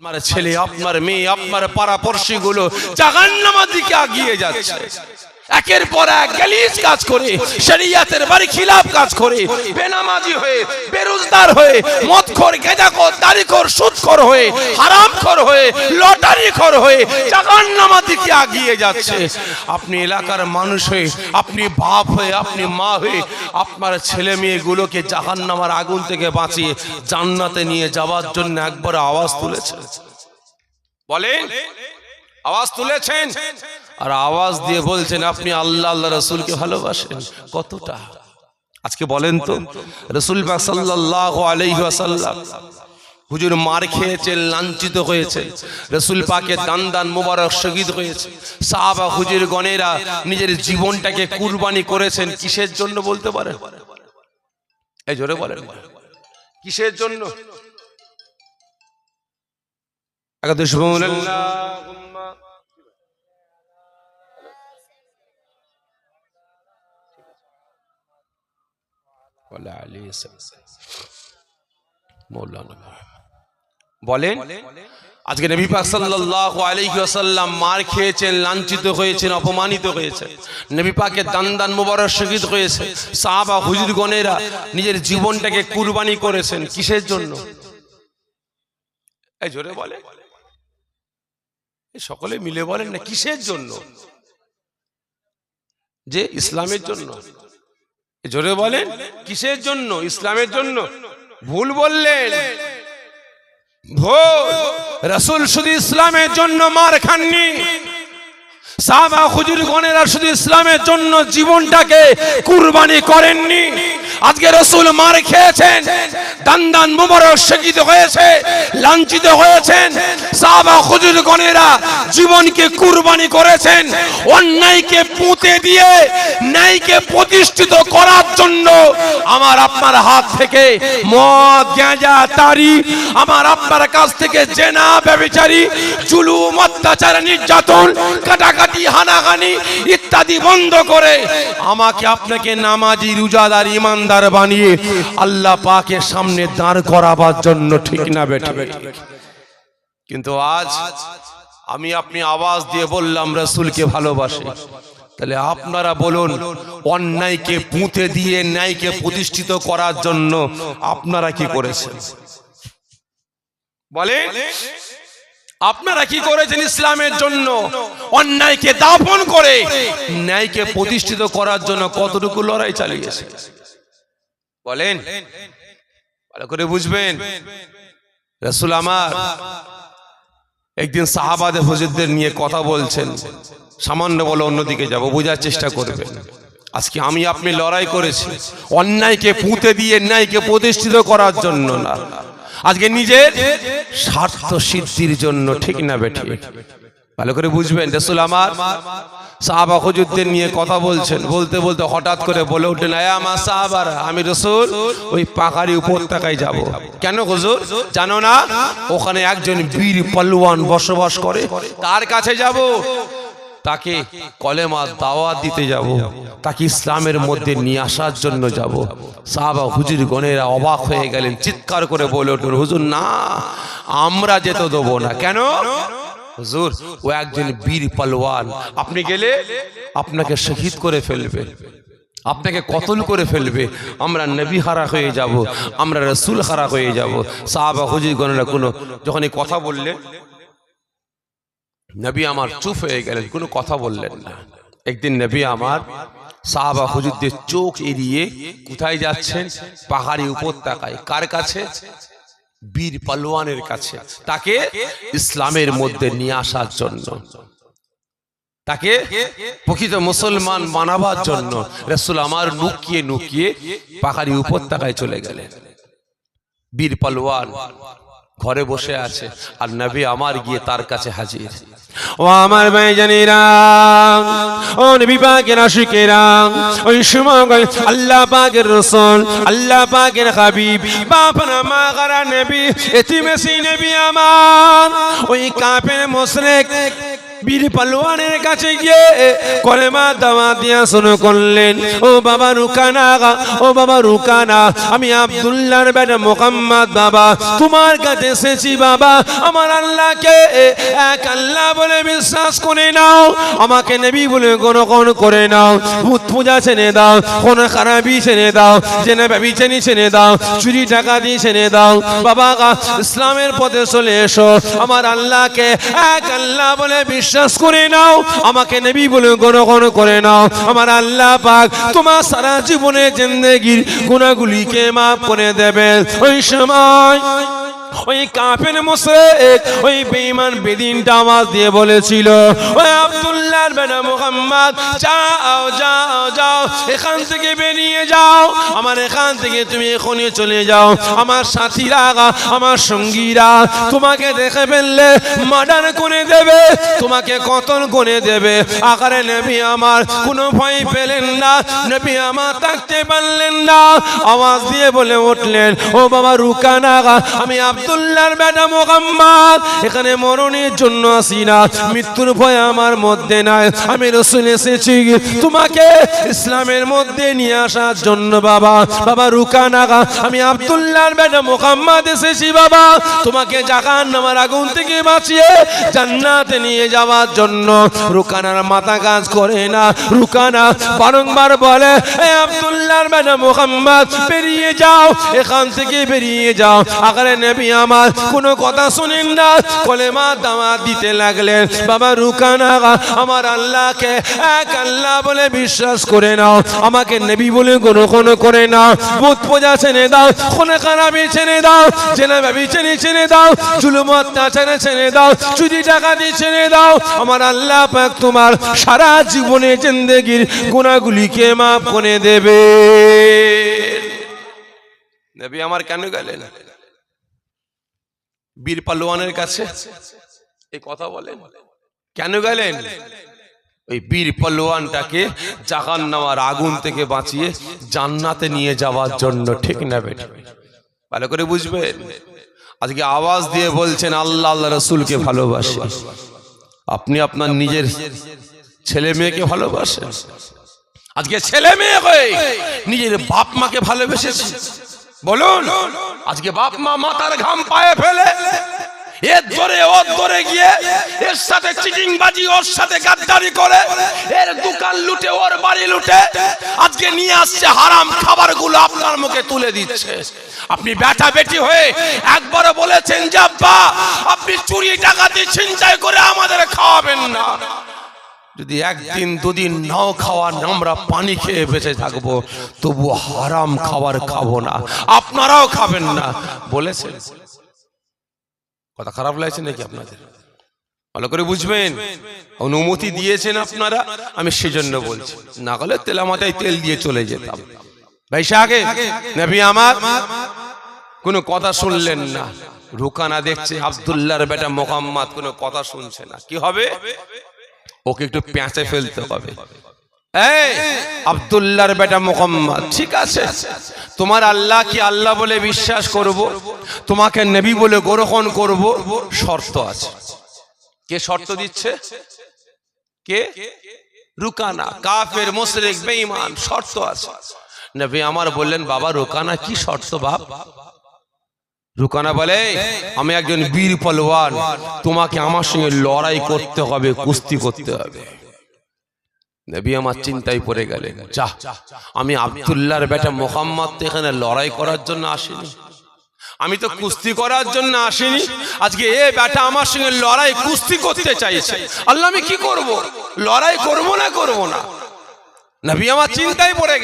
আপনার ছেলে আপনার মেয়ে আপনার পাড়াপড়শি গুলো জাহান্নামার দিকে আগিয়ে যাচ্ছে। একের পর এক গালিজ কাজ করে, শরিয়াতের বাড়ি খিলাফ কাজ করে, বেনামাজি হয়ে, বেরোজগার হয়ে, মদখোর, গেদাখোর, দাড়িখোর, সুদখোর হয়ে, হারামখোর হয়ে, লটারিখোর হয়ে জাহান্নামার দিকে আগিয়ে যাচ্ছে? আপনি এলাকার মানুষ হয়ে, আপনি বাপ হয়ে, আপনি মা হয়ে, আপনার ছেলে মেয়েগুলোকে জাহান্নামার আগুন থেকে বাঁচিয়ে জান্নাতে নিয়ে যাওয়ার জন্য একবার আওয়াজ তুলেছেন। বলেন? আওয়াজ তুলেছেন? আর আওয়াজ দিয়ে বলছেন, আপনি আল্লাহ আল্লাহ রসুলকে ভালোবাসেন। কতটা? আজকে বলেন তো, রসুল আলাইহি ওয়াসাল্লাম হুজুর মার খেয়েছেন, লাঞ্ছিত হয়েছে। রসুল পাকে দান দান মুবারক শহীদ হয়েছে। সাহাবা হুজুর গণেরা নিজের জীবনটাকে কুরবানি করেছেন, কিসের জন্য বলতে পারেন? এই জোরে বলেন। কিসের জন্য? একাদশ বলেন, আজকে নবী পাক মার খেয়েছেন, লাঞ্ছিত হয়েছেন, অপমানিত হয়েছে নবী দান মুবারক শহীদ হয়েছে। সাহাবা হুজুরগণেরা নিজের জীবনটাকে কুরবানি করেছেন কিসের জন্য? এই জোরে বলে সকলে মিলে বলেন না, কিসের জন্য? যে ইসলামের জন্য। জোরে বলেন, কিসের জন্য? ইসলামের জন্য? ভুল বললেন। ভুল রসুল শুধু ইসলামের জন্য মার খাননি। সাহাবা হুজুর গণেরা শুধু ইসলামের জন্য জীবনটাকে কুরবানি করেননি। আজকে রসুল মার খেয়েছেন। দান দান মুবারক শহীদ হয়েছে, লাঞ্ছিত হয়েছেন। সাহাবা হুজুর গণেরা জীবনকে কুরবানি করেছেন। অন্যায়কে পুঁতে দিয়ে, ন্যায়কে প্রতিষ্ঠিত করার জন্য আমার আপনার হাত থেকে মদ গাঁজা তারি, আমার আপনার কাছ থেকে জেনা ব্যবিচারী জুলুম, অত্যাচার, নির্যাতন, কাটাকাটি, হানাহানি ইত্যাদি বন্ধ করে আমাকে আপনাকে নামাজি, রোজাদার ইমানদার বানিয়ে আল্লাহ পাকের সামনে দাঁড় করাবার জন্য ঠিক না বেটা কিন্তু আজ আমি আপনি আওয়াজ দিয়ে বললাম, রসুলকে ভালোবাসে। তাহলে আপনারা বলুন, অন্যায়কে পুঁতে দিয়ে ন্যায়কে প্রতিষ্ঠিত করার জন্য আপনারা কি করেছেন? বলে আপনারা কি করেছেন ইসলামের জন্য? অন্যায়কে দাপন করে ন্যায়কে প্রতিষ্ঠিত করার জন্য কতটুকু লড়াই চালিয়েছে বলেন। ভালো করে বুঝবেন। রসুল আমার একদিন সাহাবাদে হুজুরদের নিয়ে কথা বলছেন। সামান্য বলে অন্যদিকে যাব, বোঝার চেষ্টা করবেন। আজকে আমি আপনি লড়াই করেছি। অন্যায়কে পুঁতে দিয়ে ন্যায়কে প্রতিষ্ঠিত করার জন্য না। আজকে নিজের স্বার্থ সিদ্ধির জন্য ঠিক না বেঠি ভালো করে বুঝবেন, রসুল আমার সাহাবা হুজুরদের নিয়ে কথা বলছেন। বলতে বলতে হঠাৎ করে বলে উঠলেন আয় আমার সাহাবারা, আমি রসুল, ওই পাহাড়ি উপত্যকায় যাব। কেন হুজুর? জানো না, ওখানে একজন বীর পালওয়ান বসবাস করে, তার কাছে যাব। তাকে কলেমা দাওয়াত দিতে যাব, তাকে ইসলামের মধ্যে নিয়ে আসার জন্য যাব। সাহাবা হুজুর গণেরা অবাক হয়ে গেলেন, চিৎকার করে বলে উঠলেন, হুজুর, না, আমরা যেতে দেবো না। কেন? হুজুর, ও একজন বীর পালওয়ান আপনি গেলে আপনাকে শহীদ করে ফেলবে। আপনাকে কতল করে ফেলবে। আমরা নবী হারা হয়ে যাব, আমরা রসুল হারা হয়ে যাব। সাহাবা গণেরা কোনো, যখন এই কথা বললে নবী আমার চুপ হয়ে গেলেন, কোনো কথা বললেন না। একদিন নবী আমার সাহাবা হুজুরদের চোখ এড়িয়ে কোথায় যাচ্ছেন? পাহাড়ি উপত্যকায় কার কাছে? বীর পালোয়ানের কাছে তাকে ইসলামের মধ্যে নিয়ে আসার জন্য তাকে প্রকৃত মুসলমান বানাবার জন্য রসুল আমার নুকিয়ে নুকিয়ে পাহাড়ি উপত্যকায় চলে গেলেন। বীর পালোয়ান ঘরে বসে আছে। আর নবী আমার গিয়ে তার কাছে হাজির। ও আমার ভাই জানিরা ও নবী পাকের আশিকেরা ওই সময় আল্লাহ পাকের রসুল আল্লাহ পাকের হাবিব বাপনা মা গারা নবী এতিমেসি নবী আমার ওই কাপের মুশরিক বীর পালোয়ানের কাছে গিয়ে কলেমা দামা দিয়া শুরু করলেন। ও বাবা রুকানা ও বাবা রুকানা, আমি আব্দুল্লাহর বেটা মোহাম্মদ বাবা, তোমার কাছে এসেছি বাবা। আমার আল্লাহকে এক আল্লাহ বলে বিশ্বাস করে নাও, আমাকে নেবি বলে গ্রহণ করে নাও। ভূত পূজা ছেড়ে দাও, কোন খারাপি ছেড়ে দাও, জেনে ভাবি চেনি ছেড়ে দাও, চুরি টাকা দিয়ে ছেড়ে দাও। বাবা ইসলামের পথে চলে এসো। আমার আল্লাহকে এক আল্লাহ বলে বিশ্বাস করে নাও, আমাকে নেবি বলে গ্রহণ করে নাও। আমার আল্লাহ পাক তোমার সারা জীবনে জিন্দগির গুণাগুলিকে মাফ করে দেবে ওই সময় ওই কাফের মুশরিক, ওই বেঈমান বেদিনটা আওয়াজ দিয়ে বলেছিল, ওই আব্দুল্লাহর বেটা মুহাম্মদ, যাও যাও যাও, এখান থেকে বেরিয়ে যাও, আমার এখান থেকে তুমি এখনই চলে যাও, আমার সাথীরা, আমার সঙ্গীরা তোমাকে দেখে ফেললে মার্ডার করে দেবে, তোমাকে কতল করে দেবে, আকারে নবী আমার কোনো ভয় পেলেন না, নবী আমার থাকতে পারলেন না, আওয়াজ দিয়ে বলে উঠলেন, ও বাবা রুকানা, আমি আব্দুল্লাহর বেটা মোহাম্মদ, এখানে মরণের জন্য আসি না, মৃত্যুর ভয় আমার মধ্যে নাই। আমি রসুল এসেছি, তোমাকে ইসলামের মধ্যে নিয়ে আসার জন্য বাবা বাবা রুকানা আমি আব্দুল্লাহর বেটা মোহাম্মদ এসেছি বাবা, তোমাকে জাগান নামার আগুন থেকে বাঁচিয়ে জান্নাতে নিয়ে যাওয়ার জন্য। রুকানার মাথা কাজ করে না, রুকানা বারংবার বলে আব্দুল্লাহর বেটা মোহাম্মদ, বেরিয়ে যাও, এখান থেকে বেরিয়ে যাও। আকারে নেবি আমার কোনো কথা শুনেন না। কলে কলেমা দামা দিতে লাগলেন। বাবা রুকানা আমার আল্লাহকে এক আল্লাহ বলে বিশ্বাস করে নাও। আমাকে নেবি বলে গ্রহণ করে নাও। বুধ পূজা ছেড়ে দাও। কোনে খারাপি ছেড়ে দাও। জেনে ভাবি ছেড়ে ছেড়ে দাও। জুলুম অত্যাচারে ছেড়ে দাও। চুরি দিয়ে ছেড়ে দাও। আমার আল্লাহ পাক তোমার সারা জীবনে জিন্দগির গুণাগুলিকে মাফ করে দেবে। নবী আমার কেন গেলেন? বীর পালোয়ানের কাছে। এই কথা বলেন কেন গেলেন? ওই বীর পালোয়ানটাকে জাগান নেওয়ার আগুন থেকে বাঁচিয়ে জান্নাতে নিয়ে যাওয়ার জন্য, ঠিক না বেঠিক? ভালো করে বুঝবেন? আজকে আওয়াজ দিয়ে বলছেন, আল্লাহ আল্লাহ রসুলকে ভালোবাসে। আপনি আপনার নিজের ছেলে মেয়েকে ভালোবাসেন? আজকে ছেলে মেয়ে হয়ে নিজের বাপ মাকে ভালোবেসেছে। বলুন, আজকে বাপ মা মাথার ঘাম পায়ে ফেলে, এর ধরে ওর ধরে গিয়ে এর সাথে চিটিং বাজি ওর সাথে গাদ্দারি করে, এর দোকান লুটে, ওর বাড়ি লুটে, আজকে নিয়ে আসছে হারাম খাবারগুলো আপনার মুখে তুলে দিচ্ছে। আপনি ব্যাটা বেটি হয়ে একবারও বলেছেন যে আপনি চুরি টাকাতে ছিনতাই করে আমাদের খাওয়াবেন না। যদি একদিন দুদিন নাও খাওয়া আমরা পানি খেয়ে বেঁচে থাকব তবু হারাম খাবার খাব না। আপনারাও খাবেন না। বলেছেন। কথা খারাপ লাগছে নাকি আপনাদের? ভালো করে বুঝবেন। অনুমতি দিয়েছেন আপনারা, আমি সেজন্য বলছি। না হলে তেলা মাথায় তেল দিয়ে চলে যেতাম। ভাই আগে নবী আমার, কোনো কথা শুনলেন না। রুকানা দেখছে আব্দুল্লাহর বেটা মোহাম্মদ, কোনো কথা শুনছে না। কি হবে? ওকে একটু পেঁচে ফেলতে হবে। এই আব্দুল্লাহর বেটা মোহাম্মদ ঠিক আছে? তোমার আল্লাহ কি আল্লাহ বলে বিশ্বাস করব? তোমাকে নবী বলে গ্রহণ করব? শর্ত আছে। কে শর্ত দিচ্ছে? কে? রুকানা কাফের মুশরিক বেঈমান শর্ত আছে। নবী আমার বললেন বাবা রুকানা কি শর্ত বাপ? রুকানা বলে, আমি একজন বীর পলওয়ান তোমাকে আমার সঙ্গে লড়াই করতে হবে, কুস্তি করতে হবে। নবী আমার চিন্তায় পড়ে গেলেন যা আমি আব্দুল্লাহর বেটা মোহাম্মদ তো এখানে লড়াই করার জন্য আসিনি। আমি তো কুস্তি করার জন্য আসিনি। আজকে এ বেটা আমার সঙ্গে লড়াই, কুস্তি করতে চাইছে। আল্লাহ, আমি কি করব? লড়াই করব না করব না? নবী আমার চিন্তায় পড়ে।